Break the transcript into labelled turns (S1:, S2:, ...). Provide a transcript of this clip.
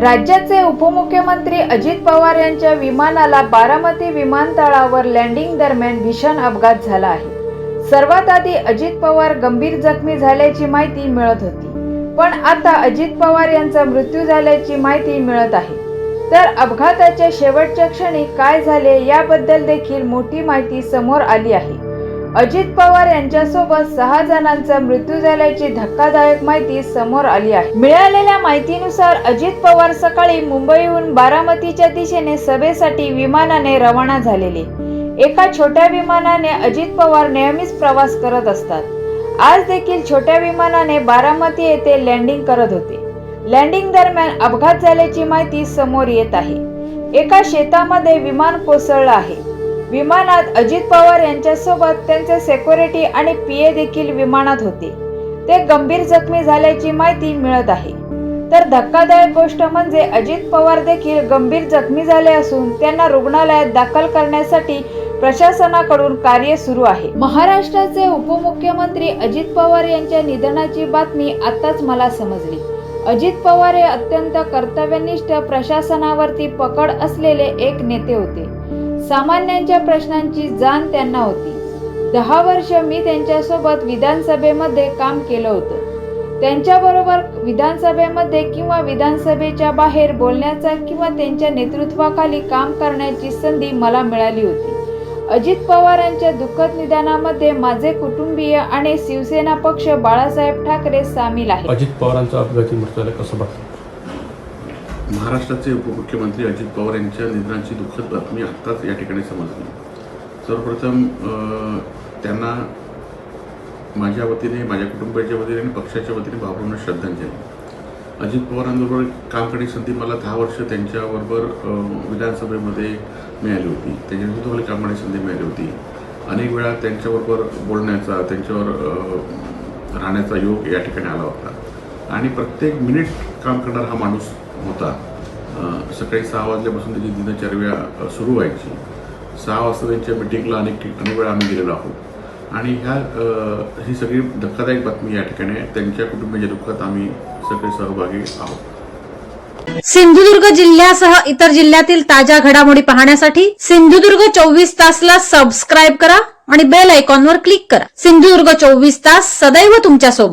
S1: राज्याचे उपमुख्यमंत्री अजित पवार यांच्या विमानाला बारामती विमानतळावर लँडिंग दरम्यान भीषण अपघात झाला आहे. सर्वात आधी अजित पवार गंभीर जखमी झाल्याची माहिती मिळत होती. पण आता अजित पवार यांचा मृत्यू झाल्याची माहिती मिळत आहे. तर अपघाताच्या शेवटच्या क्षणी काय झाले याबद्दल देखील मोठी माहिती समोर आली आहे. अजित पवार यांच्यासोबत सहा जणांचा मृत्यू झाल्याची धक्कादायक माहिती समोर आली आहे. मिळालेल्या माहितीनुसार अजित पवार सकाळी मुंबईहून बारामतीच्या दिशेने सभेसाठी विमानाने रवाना झालेले. एका छोट्या विमानाने अजित पवार नेहमीच प्रवास करत असतात. आज देखील छोट्या विमानाने बारामती येथे लँडिंग करत होते. लँडिंग दरम्यान अपघात झाल्याची माहिती समोर येत आहे. एका शेतामध्ये विमान कोसळलं आहे. विमानात अजित पवार यांच्यासोबत त्यांचे सेक्युरिटी आणि पीए देखील विमानात होते. ते गंभीर जखमी झाल्याची माहिती मिळत आहे. तर धक्कादायक गोष्ट म्हणजे अजित पवार देखील गंभीर जखमी झाले असून त्यांना रुग्णालयात दाखल करण्यासाठी प्रशासनाकडून कार्य सुरू आहे. महाराष्ट्राचे उपमुख्यमंत्री अजित पवार यांच्या निधनाची बातमी आताच मला समजली. अजित पवार हे अत्यंत कर्तव्यनिष्ठ प्रशासनावरती पकड असलेले एक नेते होते. सामान्यांच्या प्रश्नांची जाण त्यांना होती. दहा वर्ष मी त्यांच्यासोबत विधानसभेमध्ये काम केलं होतं. त्यांच्याबरोबर विधानसभेमध्ये किंवा विधानसभेच्या बाहेर बोलण्याचा किंवा त्यांच्या नेतृत्वाखाली काम करण्याची संधी मला मिळाली होती. अजित पवारांच्या दुःखद निधनामध्ये माझे कुटुंबीय आणि शिवसेना पक्ष बाळासाहेब ठाकरे सामील आहेत.
S2: अजित पवारांचा अपघाती मृत्यू कसं बघतो?
S3: महाराष्ट्राचे उपमुख्यमंत्री अजित पवार यांच्या निधनाची दुःखद बातमी आत्ताच या ठिकाणी समजली. सर्वप्रथम त्यांना माझ्या वतीने माझ्या कुटुंबाच्या वतीने आणि पक्षाच्या वतीने भावपूर्ण श्रद्धांजली. अजित पवारांबरोबर काम करण्याची संधी मला दहा वर्ष त्यांच्याबरोबर विधानसभेमध्ये मिळाली होती. त्यांच्या नेतृत्वाखाली काम करण्याची संधी मिळाली होती. अनेक वेळा त्यांच्याबरोबर बोलण्याचा त्यांच्यावर राहण्याचा योग या ठिकाणी आला होता. आणि प्रत्येक मिनिट काम करणारा हा माणूस होता. सकाळी सहा वाजल्यापासून त्याची दिनचर्या सुरू व्हायची. सहा वाजता त्यांच्या मिटिंगला अनेक अनेक वेळा आम्ही गेलेलो आहोत. आणि ह्या ही सगळी धक्कादायक बातमी या ठिकाणी त्यांच्या कुटुंबाच्या दुःखात आम्ही सगळे सहभागी आहोत.
S4: सिंधुदुर्ग जिल्ह्यासह इतर जिल्ह्यातील ताज्या घडामोडी पाहण्यासाठी सिंधुदुर्ग चोवीस तासला सबस्क्राईब करा आणि बेल आयकॉनवर क्लिक करा. सिंधुदुर्ग चोवीस तास सदैव तुमच्यासोबत